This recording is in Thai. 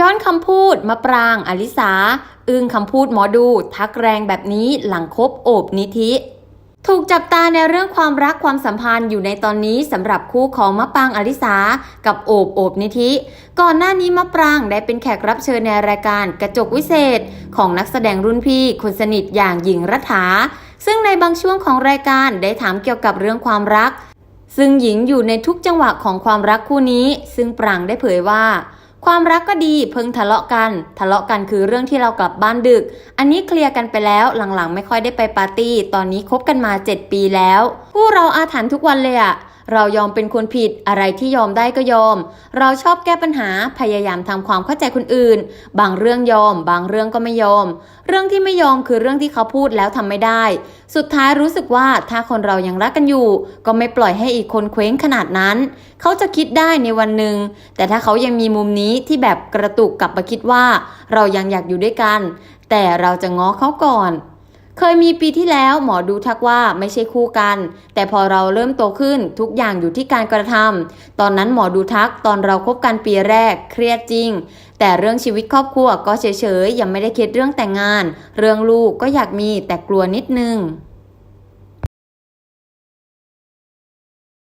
ย้อนคำพูดมะปรางอลิสา อึ้งคำพูดหมอดู ทักแรงแบบนี้หลังคบโอบนิธิ ถูกจับตาในเรื่องความรักความสัมพันธ์อยู่ในตอนนี้สำหรับคู่ของมะปรางอลิสา กับโอบโอบนิธิ ก่อนหน้านี้มะปรางได้เป็นแขกรับเชิญในรายการกระจกวิเศษ ของนักแสดงรุ่นพี่คนสนิทอย่างหญิงรัฐา ซึ่งในบางช่วงของรายการได้ถามเกี่ยวกับเรื่องความรัก ซึ่งหญิงอยู่ในทุกจังหวะของความรักคู่นี้ ซึ่งปรางได้เผยว่า ความรักก็ดีเพิ่งทะเลาะกัน ทะเลาะกันคือเรื่องที่เรากลับบ้านดึก อันนี้เคลียร์กันไปแล้วหลังๆ ไม่ค่อยได้ไปปาร์ตี้ ตอนนี้คบกันมา 7 ปีแล้ว ผู้เราอาถรรพ์ทุกวันเลยอะ เรายอมเป็นคนผิดอะไรที่ยอมได้ก็ยอม เราชอบแก้ปัญหาพยายามทำความเข้าใจคนอื่น บางเรื่องยอม บางเรื่องก็ไม่ยอม เรื่องที่ไม่ยอมคือเรื่องที่เขาพูดแล้วทำไม่ได้ สุดท้ายรู้สึกว่าถ้าคนเรายังรักกันอยู่ ก็ไม่ปล่อยให้อีกคนเคว้งขนาดนั้น เขาจะคิดได้ในวันหนึ่งแต่ถ้าเขายังมีมุมนี้ที่แบบกระตุกกลับมาคิดว่า เรายังอยากอยู่ด้วยกัน แต่เราจะง้อเขาก่อน เคยมีปีที่แล้วหมอดูทักว่าไม่ใช่คู่กัน แต่พอเราเริ่มโตขึ้นทุกอย่างอยู่ที่การกระทำตอนนั้นหมอดูทักตอนเราคบกันปีแรก เครียดจริง แต่เรื่องชีวิตครอบครัวก็เฉยๆยังไม่ได้คิดเรื่องแต่งงาน เรื่องลูกก็อยากมีแต่กลัวนิดนึง